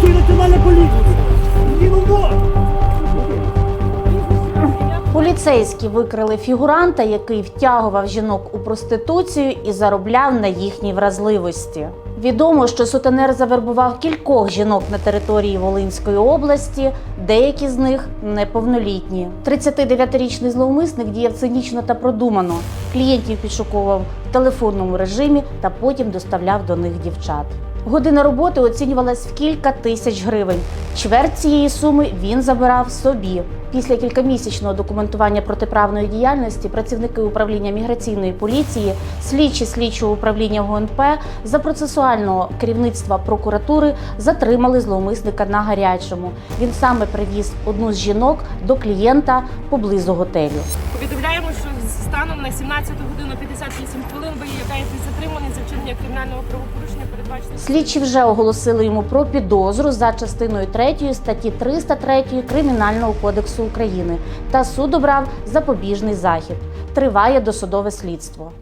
працює національна поліція. Ну Поліцейські викрили фігуранта, який втягував жінок у проституцію і заробляв на їхній вразливості. Відомо, що сутенер завербував кількох жінок на території Волинської області, деякі з них неповнолітні. 39-річний зловмисник діяв цинічно та продумано. Клієнтів підшуковував в телефонному режимі та потім доставляв до них дівчат. Година роботи оцінювалась в кілька тисяч гривень. Чверть цієї суми він забирав собі. Після кількамісячного документування протиправної діяльності працівники управління міграційної поліції, слідчі слідчого управління ГУНП за процесуального керівництва прокуратури затримали зловмисника на гарячому. Він саме привіз одну з жінок до клієнта поблизу готелю. Повідомляємо, що станом на 17 годину 58 хвилин ви являєтесь затримані за вчинення кримінального правопорушення, передбаченого Слідчі вже оголосили йому про підозру за частиною 3 статті 303 Кримінального кодексу України та суд обрав запобіжний захід. Триває досудове слідство.